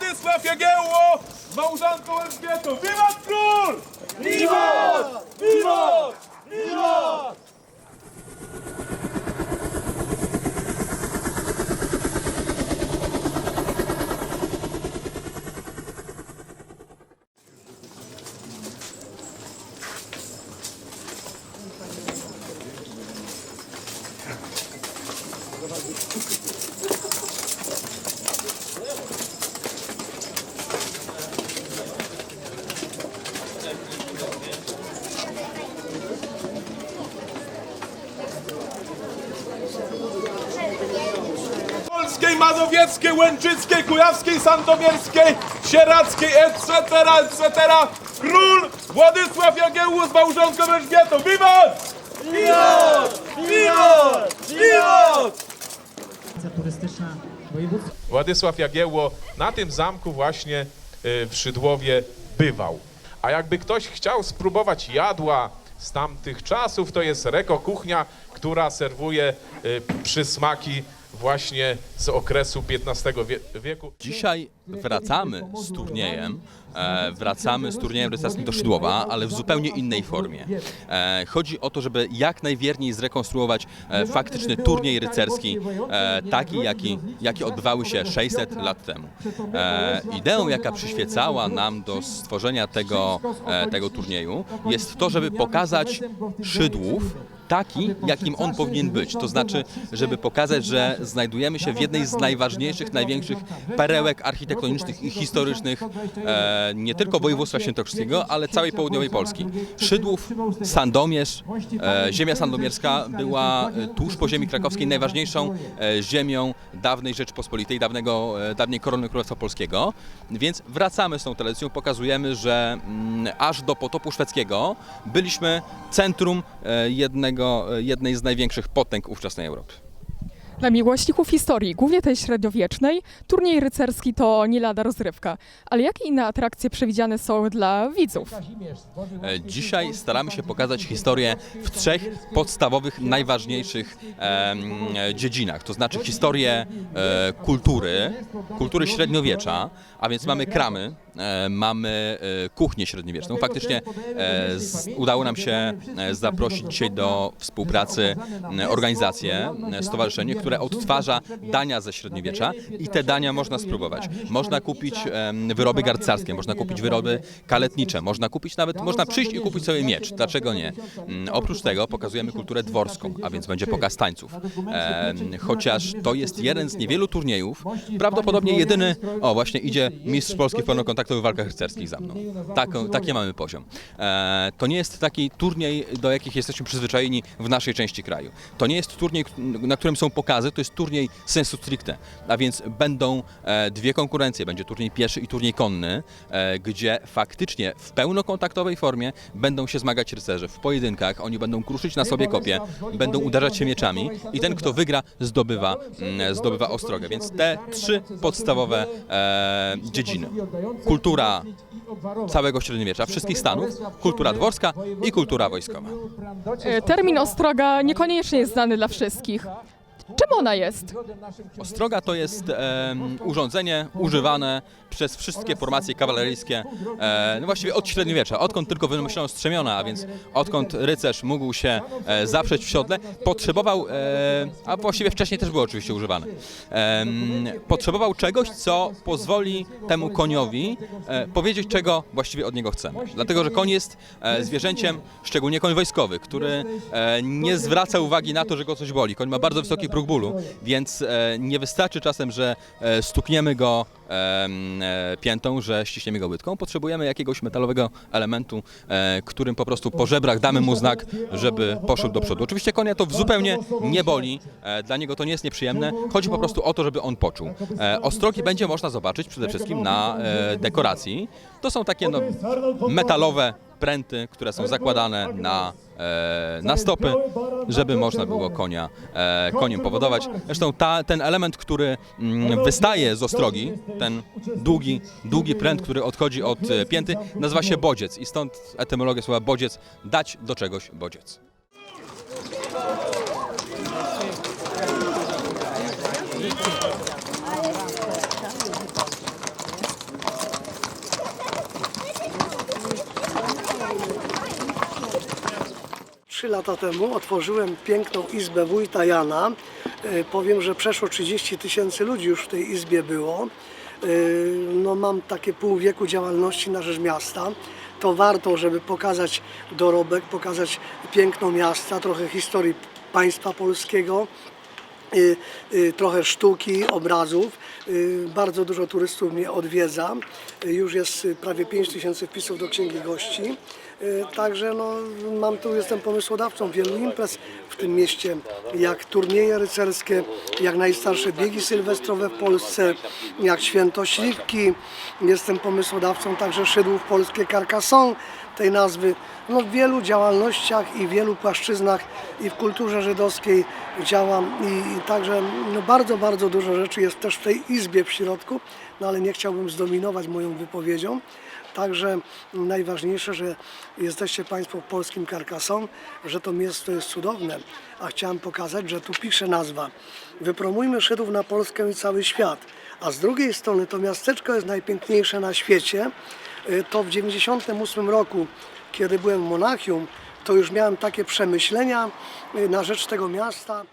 Władysław Jagiełło z małżonką Elżbietą. Wiwat król! Wiwat! Wiwat! Wiwat! Polskiej, Mazowieckiej, Łęczyckiej, Kujawskiej, Sandomierskiej, Sieradzkiej, etc., etc. Król Władysław Jagiełło z małżonką Elżbietą. Wiwat! Wiwat! Wiwat! Wiwat! turystyczna województwa. Władysław Jagiełło na tym zamku właśnie y, w Szydłowie bywał. A jakby ktoś chciał spróbować jadła z tamtych czasów, to jest Reko Kuchnia, która serwuje y, przysmaki właśnie z okresu XV wie- wieku. Dzisiaj wracamy z turniejem. E, wracamy z turniejem rycerskim do Szydłowa, ale w zupełnie innej formie. E, chodzi o to, żeby jak najwierniej zrekonstruować e, faktyczny turniej rycerski, e, taki jaki, jaki odbywały się 600 lat temu. E, ideą, jaka przyświecała nam do stworzenia tego, e, tego turnieju, jest to, żeby pokazać Szydłów taki, jakim on powinien być. To znaczy, żeby pokazać, że znajdujemy się w jednej z najważniejszych, największych perełek architektonicznych i historycznych e, nie tylko województwa świętokrzyskiego, ale całej południowej Polski. Szydłów, Sandomierz, e, ziemia sandomierska była e, tuż po ziemi krakowskiej najważniejszą e, ziemią dawnej Rzeczypospolitej, dawnego, e, dawniej korony Królestwa Polskiego. Więc wracamy z tą tradycją, pokazujemy, że mm, aż do potopu szwedzkiego byliśmy centrum e, jednego, e, jednej z największych potęg ówczesnej Europy. Dla miłośników historii, głównie tej średniowiecznej, turniej rycerski to nie lada rozrywka. Ale jakie inne atrakcje przewidziane są dla widzów? E, Dzisiaj staramy się pokazać historię w trzech podstawowych, najważniejszych e, dziedzinach. To znaczy historię e, kultury, kultury średniowiecza, a więc mamy kramy, e, mamy e, kuchnię średniowieczną. Faktycznie udało nam się zaprosić dzisiaj do współpracy organizację, stowarzyszenie, które odtwarza dania ze średniowiecza i te dania można spróbować. Można kupić wyroby garcarskie, można kupić wyroby kaletnicze, można kupić nawet, można przyjść i kupić sobie miecz. Dlaczego nie? Mm, Oprócz tego pokazujemy kulturę dworską, a więc będzie pokaz tańców. Chociaż to jest jeden z niewielu turniejów, prawdopodobnie jedyny, o właśnie idzie mistrz Polski w pełnokontaktowych walkach rycerskich za mną. Tak, taki mamy poziom. E, to nie jest taki turniej, do jakich jesteśmy przyzwyczajeni w naszej części kraju. To nie jest turniej, na którym są pokazy, to jest turniej sensu stricte, a więc będą e, dwie konkurencje, będzie turniej pieszy i turniej konny, e, gdzie faktycznie w pełnokontaktowej formie będą się zmagać rycerze w pojedynkach, oni będą kruszyć na sobie kopie, będą uderzać się mieczami i ten, kto wygra, zdobywa, mm, zdobywa ostrogę. Więc te trzy podstawowe e, dziedziny. Kultura całego średniowiecza, wszystkich stanów, kultura dworska i kultura wojskowa. Termin ostroga niekoniecznie jest znany dla wszystkich. Czym ona jest? Ostroga to jest em, urządzenie używane przez wszystkie formacje kawaleryjskie, e, no właściwie od średniowiecza, odkąd tylko wymyślono strzemiona, a więc odkąd rycerz mógł się e, zaprzeć w siodle, potrzebował, e, a właściwie wcześniej też było oczywiście używane, em, potrzebował czegoś, co pozwoli temu koniowi e, powiedzieć, czego właściwie od niego chcemy. Dlatego, że koń jest e, zwierzęciem, szczególnie koń wojskowy, który e, nie zwraca uwagi na to, że go coś boli. Koń ma bardzo wysoki próg bólu, więc e, nie wystarczy czasem, że e, stukniemy go e, piętą, że ściśniemy go łydką. Potrzebujemy jakiegoś metalowego elementu, którym po prostu po żebrach damy mu znak, żeby poszedł do przodu. Oczywiście konia to zupełnie nie boli, dla niego to nie jest nieprzyjemne. Chodzi po prostu o to, żeby on poczuł. Ostrogi będzie można zobaczyć przede wszystkim na dekoracji. To są takie no, metalowe pręty, które są zakładane na, e, na stopy, żeby można było konia e, koniem powodować. Zresztą ta, ten element, który mm, wystaje z ostrogi, ten długi, długi pręt, który odchodzi od e, pięty, nazywa się bodziec i stąd etymologia słowa bodziec, dać do czegoś bodziec. Trzy lata temu otworzyłem piękną izbę wójta Jana. E, Powiem, że przeszło 30 tysięcy ludzi już w tej izbie było. E, No, mam takie pół wieku działalności na rzecz miasta. To warto, żeby pokazać dorobek, pokazać piękno miasta, trochę historii państwa polskiego y, trochę sztuki, obrazów. Bardzo dużo turystów mnie odwiedza. Już jest prawie 5 tysięcy wpisów do Księgi Gości. Y, Także no, mam tu, jestem pomysłodawcą wielu imprez w tym mieście, jak turnieje rycerskie, jak najstarsze biegi sylwestrowe w Polsce, jak Święto Śliwki. Jestem pomysłodawcą także szydłów polskie Carcassonne, tej nazwy. No, w wielu działalnościach i wielu płaszczyznach i w kulturze żydowskiej działam i, i także no, bardzo, bardzo dużo rzeczy jest też w tej izbie w środku, no ale nie chciałbym zdominować moją wypowiedzią. Także najważniejsze, że jesteście Państwo polskim Carcassonne, że to miasto jest cudowne, a chciałem pokazać, że tu pisze nazwa Wypromujmy Żydów na Polskę i cały świat. A z drugiej strony to miasteczko jest najpiękniejsze na świecie. Y, To w 1998 roku, kiedy byłem w Monachium, to już miałem takie przemyślenia y, na rzecz tego miasta.